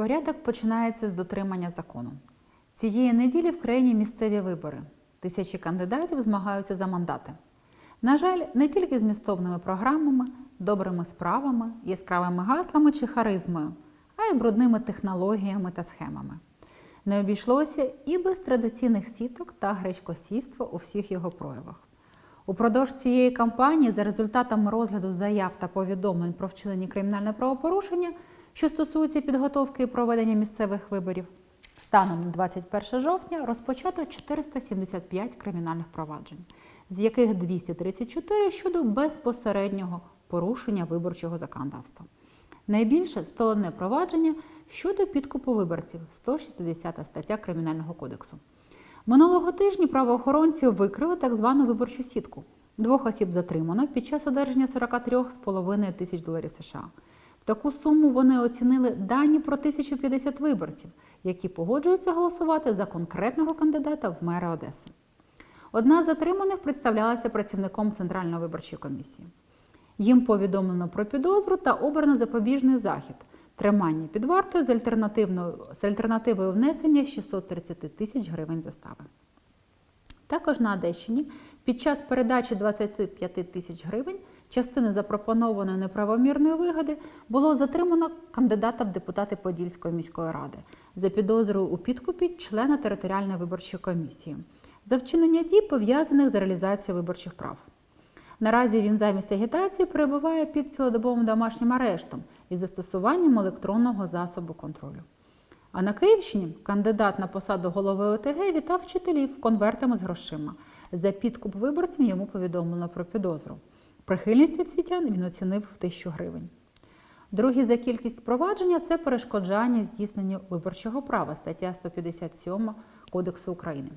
Порядок починається з дотримання закону. Цієї неділі в країні місцеві вибори. Тисячі кандидатів змагаються за мандати. На жаль, не тільки змістовними програмами, добрими справами, яскравими гаслами чи харизмою, а й брудними технологіями та схемами. Не обійшлося і без традиційних сіток та гречкосійства у всіх його проявах. Упродовж цієї кампанії, за результатами розгляду заяв та повідомлень про вчинені кримінальне правопорушення, що стосуються підготовки і проведення місцевих виборів, станом на 21 жовтня розпочато 475 кримінальних проваджень, з яких 234 щодо безпосереднього порушення виборчого законодавства. Найбільше 101 провадження щодо підкупу виборців 160 стаття Кримінального кодексу. Минулого тижня правоохоронці викрили так звану виборчу сітку. Двох осіб затримано під час одержання 43,5 тисяч доларів США. Таку суму вони оцінили дані про 1050 виборців, які погоджуються голосувати за конкретного кандидата в мери Одеси. Одна з затриманих представлялася працівником Центральної виборчої комісії. Їм повідомлено про підозру та обрано запобіжний захід тримання під вартою з з альтернативою внесення 630 тисяч гривень застави. Також на Одещині під час передачі 25 тисяч гривень частини запропонованої неправомірної вигоди було затримано кандидата в депутати Подільської міської ради за підозрою у підкупі члена територіальної виборчої комісії за вчинення дій, пов'язаних з реалізацією виборчих прав. Наразі він замість агітації перебуває під цілодобовим домашнім арештом із застосуванням електронного засобу контролю. А на Київщині кандидат на посаду голови ОТГ вітав вчителів конвертами з грошима. За підкуп виборців йому повідомлено про підозру. Прихильність від світян він оцінив в тисячу гривень. Другі за кількість провадження це перешкоджання здійсненню виборчого права, стаття 157 Кодексу України.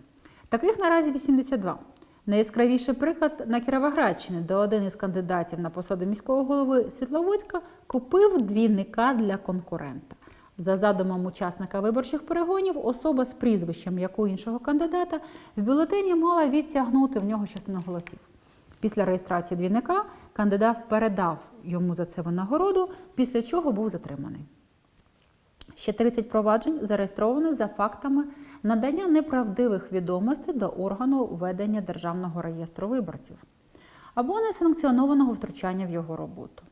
Таких наразі 82. Найяскравіший приклад на Кіровоградщині, де один із кандидатів на посаду міського голови Світловодська купив двійника для конкурента. За задумом учасника виборчих перегонів, особа з прізвищем як у іншого кандидата в бюлетені мала відтягнути в нього частину голосів. Після реєстрації двійника кандидат передав йому за це винагороду, після чого був затриманий. Ще 30 проваджень зареєстровані за фактами надання неправдивих відомостей до органу ведення Державного реєстру виборців або несанкціонованого втручання в його роботу.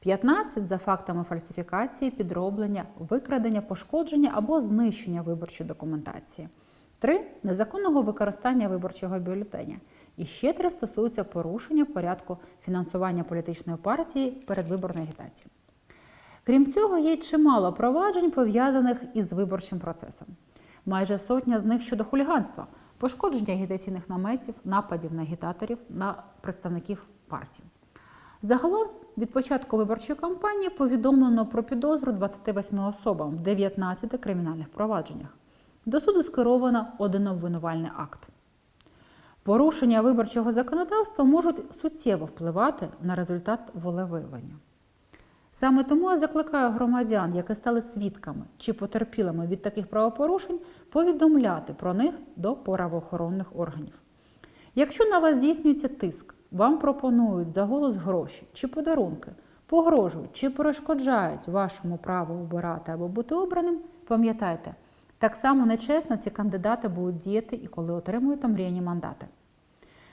15 за фактами фальсифікації, підроблення, викрадення, пошкодження або знищення виборчої документації. 3 незаконного використання виборчого бюлетеня. І ще три стосуються порушення порядку фінансування політичної партії передвиборної агітації. Крім цього, є чимало проваджень, пов'язаних із виборчим процесом. Майже сотня з них щодо хуліганства, пошкодження агітаційних наметів, нападів на агітаторів, на представників партій. Загалом від початку виборчої кампанії повідомлено про підозру 28 особам в 19 кримінальних провадженнях. До суду скеровано один обвинувальний акт. Порушення виборчого законодавства можуть суттєво впливати на результат волевиявлення. Саме тому я закликаю громадян, які стали свідками чи потерпілими від таких правопорушень, повідомляти про них до правоохоронних органів. Якщо на вас здійснюється тиск, вам пропонують за голос гроші чи подарунки, погрожують чи перешкоджають вашому праву обирати або бути обраним, пам'ятайте, так само нечесно ці кандидати будуть діяти і коли отримують мріяні мандати.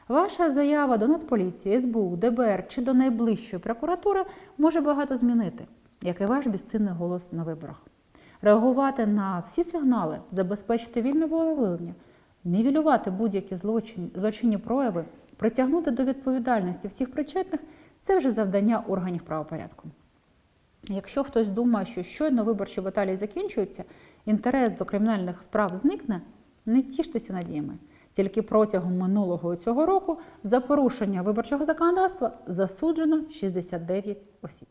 Ваша заява до Нацполіції, СБУ, ДБР чи до найближчої прокуратури може багато змінити, як і ваш безцінний голос на виборах. Реагувати на всі сигнали, забезпечити вільне волевиявлення, нівелювати будь-які злочинні, злочинні прояви, притягнути до відповідальності всіх причетних це вже завдання органів правопорядку. Якщо хтось думає, що щойно виборчі баталії закінчуються, інтерес до кримінальних справ зникне, не тіштеся надіями. Тільки протягом минулого і цього року за порушення виборчого законодавства засуджено 69 осіб.